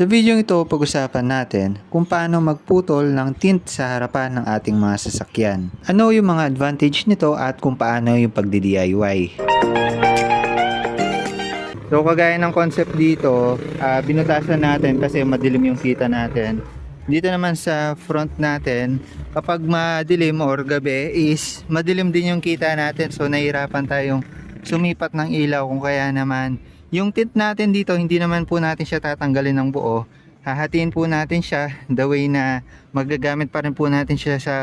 Sa video ito, pag-usapan natin kung paano magputol ng tint sa harapan ng ating mga sasakyan. Ano yung mga advantage nito at kung paano yung pagdi-DIY. So kagaya ng concept dito, ah, binutasan natin kasi madilim yung kita natin. Dito naman sa front natin, kapag madilim or gabi is madilim din yung kita natin. So nahirapan tayong sumipat ng ilaw kung kaya naman yung tint natin dito, hindi naman po natin siya tatanggalin ng buo. Hahatiin po natin siya the way na magagamit pa rin po natin siya sa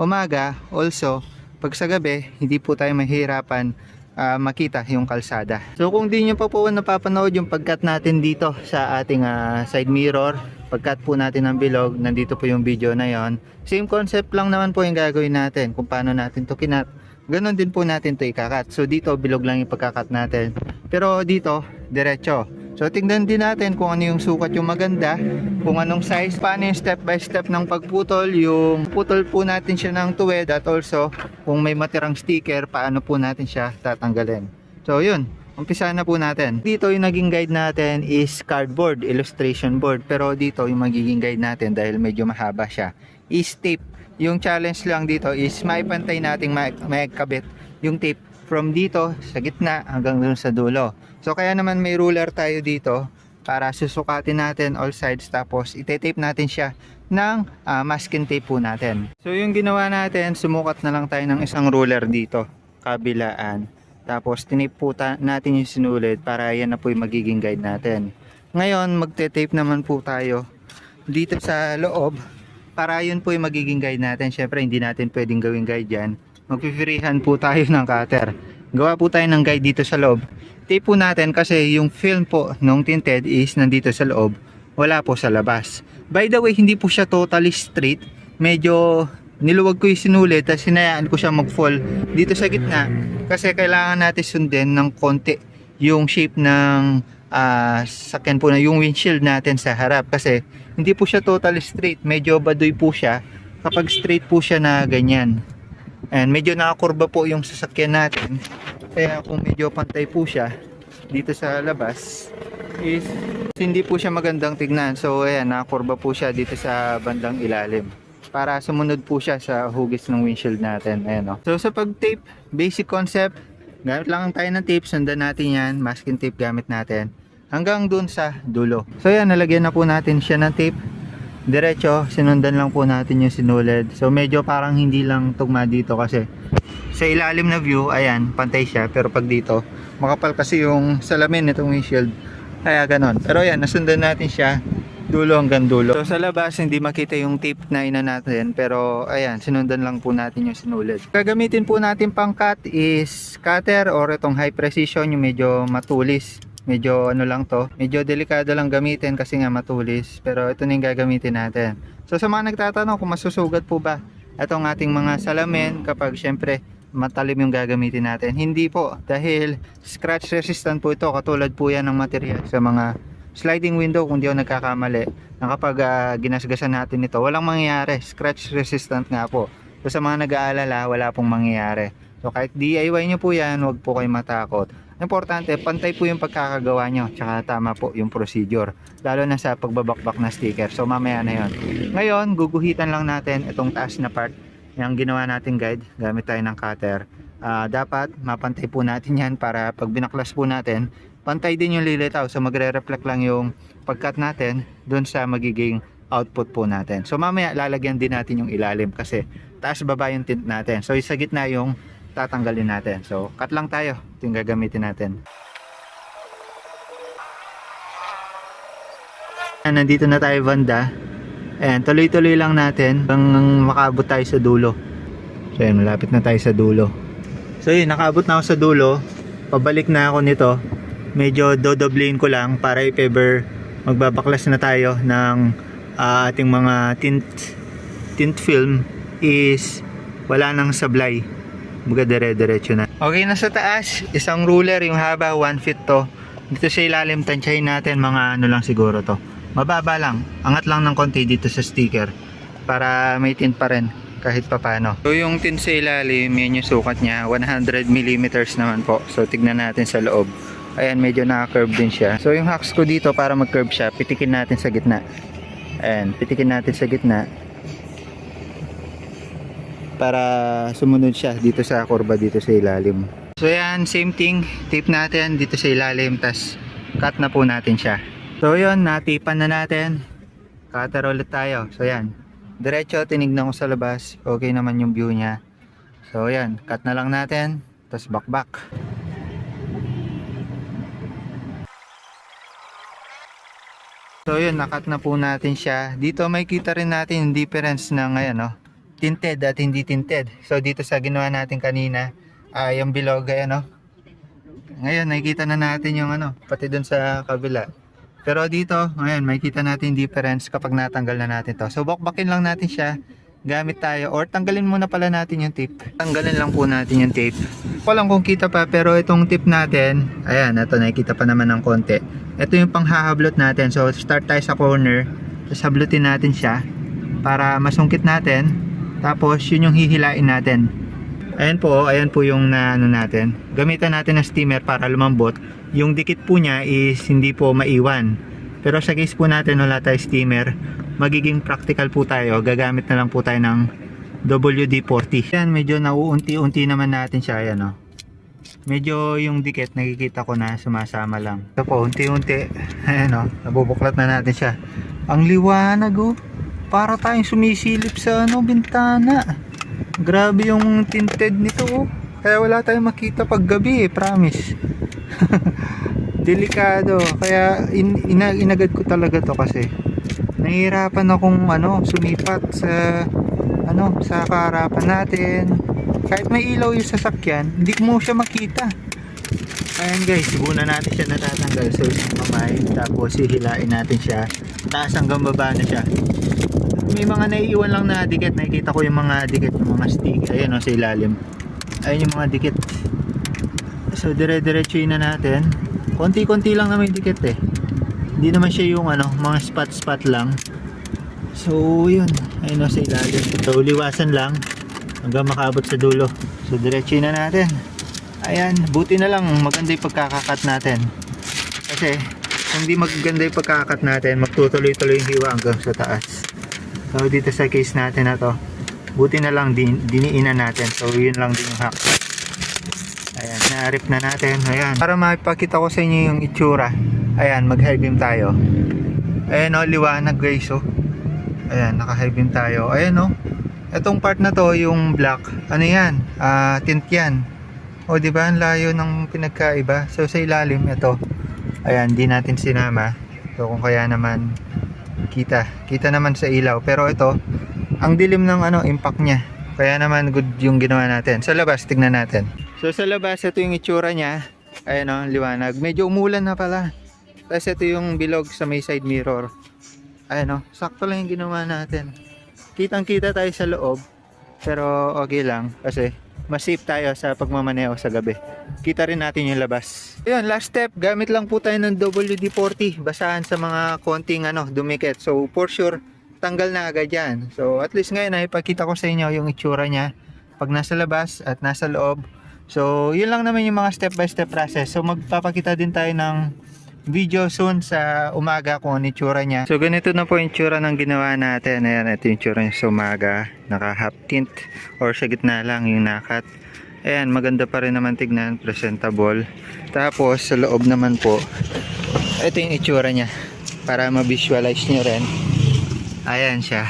umaga. Also, pag sa gabi, hindi po tayo mahirapan ah, makita yung kalsada. So kung di nyo pa po napapanood yung pagkat natin dito sa ating ah, side mirror, pagkat po natin ng bilog, nandito po yung video na yon. Same concept lang naman po yung gagawin natin kung paano natin to kinat. Ganon din po natin to ikakat. So dito bilog lang yung pagkakat natin. Pero dito, diretso. So tingnan din natin kung ano yung sukat yung maganda, kung anong size, paano yung step by step ng pagputol, yung putol po natin siya ng tuwid at also kung may matirang sticker, paano po natin siya tatanggalin. So yun, umpisa na po natin. Dito yung naging guide natin is cardboard, illustration board. Pero dito yung magiging guide natin dahil medyo mahaba siya, is tape. Yung challenge lang dito is maipantay nating ma- maikabit yung tape from dito sa gitna hanggang dun sa dulo. So kaya naman may ruler tayo dito para susukatin natin all sides tapos ite-tape natin siya ng ah, masking tape po natin. So yung ginawa natin, sumukat na lang tayo ng isang ruler dito, kabilaan. Tapos ta- natin yung sinulid para yan na po yung magiging guide natin. Ngayon, magte-tape naman po tayo dito sa loob para yun po yung magiging guide natin. Syempre, hindi natin pwedeng gawing guide yan. Magpipirihan po tayo ng cutter. Gawa po tayo ng guide dito sa loob. Tape natin kasi yung film po nung tinted is nandito sa loob. Wala po sa labas. By the way, hindi po siya totally straight. Medyo niluwag ko yung sinulid tapos sinayaan ko siya mag-fall dito sa gitna kasi kailangan natin sundin ng konti yung shape ng ah, sakyan po na yung windshield natin sa harap kasi hindi po siya totally straight medyo baduy po siya kapag straight po siya na ganyan and medyo nakakurba po yung sasakyan natin. Kaya kung medyo pantay po siya dito sa labas is hindi po siya magandang tignan. So ayan nakakurba po siya dito sa bandang ilalim. Para sumunod po siya sa hugis ng windshield natin. Ayan o. so sa pag tape basic concept gamit lang tayo ng tape. Sundan natin yan. Masking tape gamit natin. Hanggang dun sa dulo. So yan nalagyan na po natin siya ng tape diretso sinundan lang po natin yung sinulid. So medyo parang hindi lang tugma dito kasi sa ilalim na view ayan pantay siya. Pero pag dito makapal kasi yung salamin nitong windshield. Kaya ganon. Pero ayan nasundan natin siya dulo hanggang dulo. So sa labas hindi makita yung tape na ina natin. Pero ayan sinundan lang po natin yung sinulid. Gagamitin po natin pang cut is cutter or itong high precision yung medyo matulis medyo ano lang to medyo delikado lang gamitin kasi nga matulis pero ito na gagamitin natin. So sa mga nagtatanong kung masusugat po ba itong ating mga salamin kapag syempre matalim yung gagamitin natin. Hindi po dahil scratch resistant po ito katulad po yan ng material sa mga sliding window kung di ako nagkakamali na kapag ah, ginasgasan natin ito walang mangyayari. Scratch resistant nga po. So sa mga nag-aalala wala pong mangyayari. So kahit DIY nyo po yan wag po kayo matakot importante pantay po yung pagkakagawa nyo tsaka tama po yung procedure lalo na sa pagbabakbak na sticker. So mamaya na yon ngayon guguhitan lang natin itong taas na part yung ginawa natin guide gamit tayo ng cutter. Ah, dapat mapantay po natin yan para pag binaklas po natin pantay din yung lilitaw. So magre-reflect lang yung pagkat natin dun sa magiging output po natin. So mamaya lalagyan din natin yung ilalim kasi taas baba yung tint natin. So sa gitna yung tatanggalin natin so cut lang tayo ito yung gagamitin natin Ayan, nandito na tayo banda Ayan, tuloy-tuloy lang natin hanggang makaabot tayo sa dulo so ayan, malapit na tayo sa dulo So yun, nakaabot na ako sa dulo. Pabalik na ako nito. Medyo dodoblein ko lang para if ever magbabaklas na tayo ng ah, ating mga tint tint film is wala nang sablay. Mga dire-diretso na. Okay, nasa taas, isang ruler yung haba, 1 feet to. Dito sa ilalim, tansyahin natin mga ano lang siguro to. Mababa lang, angat lang ng konti dito sa sticker para may tint pa rin kahit papano. So yung tin sa ilalim, yan yung sukat niya, 100 mm naman po. So tignan natin sa loob Ayan, medyo naka-curve din siya. So yung hacks ko dito para mag-curve siya, pitikin natin sa gitna. Ayan, pitikin natin sa gitna. Para sumunod siya dito sa kurba dito sa ilalim. So yan, same thing. Tape natin dito sa ilalim, tas cut na po natin siya. So yun, natipan na natin. Cutter ulit tayo. So yan, diretso, tinignan ko sa labas. Okay naman yung view niya. So yan, cut na lang natin. tas bakbak. So yun, nakat na po natin siya. Dito may kita rin natin yung difference ng ayan, no? Tinted at hindi tinted. So dito sa ginawa natin kanina, ah yung bilog ayan, no? Ngayon, nakikita na natin yung ano, pati dun sa kabila. Pero dito, ngayon, makikita natin yung difference kapag natanggal na natin to. So bakbakin lang natin siya gamit tayo or tanggalin muna pala natin yung tape. Tanggalin lang po natin yung tape. Ko lang kung kita pa pero itong tip natin, ayan, ito nakikita pa naman ng konti. Ito yung panghahablot natin. So start tayo sa corner, tapos hablutin natin siya para masungkit natin. Tapos yun yung hihilain natin. Ayan po, ayan po yung na ano natin. Gamitan natin ng steamer para lumambot. Yung dikit po niya is hindi po maiwan. Pero sa case po natin wala tayo steamer, magiging practical po tayo. Gagamit na lang po tayo ng WD-40. Yan, medyo nauunti-unti naman natin siya. Ayan o. Medyo yung dikit nakikita ko na sumasama lang. Ito po, unti-unti. Ayan o, nabubuklat na natin siya. Ang liwanag o. Para tayong sumisilip sa ano, bintana. Grabe yung tinted nito oh. Kaya wala tayong makita pag gabi eh, promise. Delikado. Kaya in, ina, inagad ko talaga to kasi nahihirapan akong ano, sumipat sa ano, sa kaharapan natin. Kahit may ilaw yung sasakyan, hindi mo siya makita. Ayan guys, muna natin siya natatanggal. So, kamay, tapos hihilain natin siya. Taas hanggang baba na siya may mga naiiwan lang na dikit. Nakikita ko yung mga dikit ng mga stick ayan o sa ilalim. Ayun yung mga dikit. So dire diretsuin na natin. Konti konti lang na may dikit eh. Hindi naman siya yung ano mga spot spot lang. So yun. Ayun o sa ilalim. So liwasan lang hanggang makabot sa dulo. So diretsuin na natin. Ayan buti na lang maganda yung pagkakakat natin. Kasi kung hindi maganda yung pagkakakat natin magtutuloy-tuloy yung hiwa hanggang sa taas So dito sa case natin na to, buti na lang din, diniinan natin. So yun lang din yung hack. Ayan, na-rip na natin. Ayan, para makipakita ko sa inyo yung itsura. Ayan, mag-high beam tayo. Ayan o, liwanag guys oh. Ayan, naka-high beam tayo. Ayan oh. Itong part na to, yung black, ano yan? Ah, tint yan. O, di ba? Ang layo ng pinagkaiba. So, sa ilalim, ito. Ayan, di natin sinama. So, kung kaya naman, kita. Kita naman sa ilaw. Pero ito ang dilim ng ano impact niya. Kaya naman good yung ginawa natin. Sa labas tignan natin. So sa labas ito yung itsura niya. Ayan o liwanag. Medyo umulan na pala. Tapos ito yung bilog sa may side mirror. Ayan o sakto lang yung ginawa natin. Kitang kita tayo sa loob pero okay lang kasi mas safe tayo sa pagmamaneho sa gabi. Kita rin natin yung labas. Ayun, last step, gamit lang po tayo ng WD-40. Basahan sa mga konting ano, dumikit. So, for sure, tanggal na agad yan. So, at least ngayon, ipakita ko sa inyo yung itsura niya pag nasa labas at nasa loob. So, yun lang naman yung mga step by step process. So, magpapakita din tayo ng video soon sa umaga kung ano yung tsura niya. So ganito na po yung tsura ng ginawa natin. Ayan, ito yung tsura niya sa umaga. Naka half tint or sa gitna lang yung nakat. Ayan, maganda pa rin naman tignan. Presentable. Tapos sa loob naman po, ito yung itsura niya. Para ma-visualize nyo rin. Ayan siya.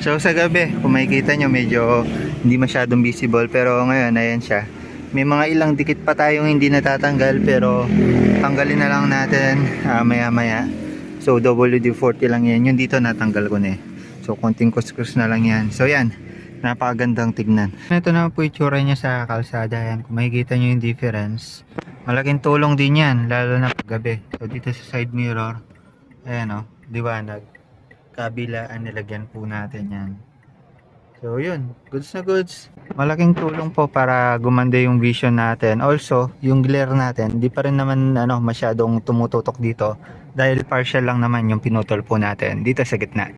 So sa gabi, kung makikita nyo medyo hindi masyadong visible. Pero ngayon, ayan siya. May mga ilang dikit pa tayong hindi natatanggal pero tanggalin na lang natin uh, maya maya. So WD-40 lang yan. Yung dito natanggal ko na eh. So konting kuskus na lang yan. So yan. Napakagandang tignan. Ito na po yung tsura niya sa kalsada. Yan. Kung makikita nyo yung difference. Malaking tulong din yan. Lalo na paggabi. So dito sa side mirror. Ayan o. Oh, liwanag. Kabila ang nilagyan po natin yan. So yun, goods na goods. Malaking tulong po para gumanda yung vision natin. Also, yung glare natin, di pa rin naman ano, masyadong tumututok dito dahil partial lang naman yung pinutol po natin dito sa gitna.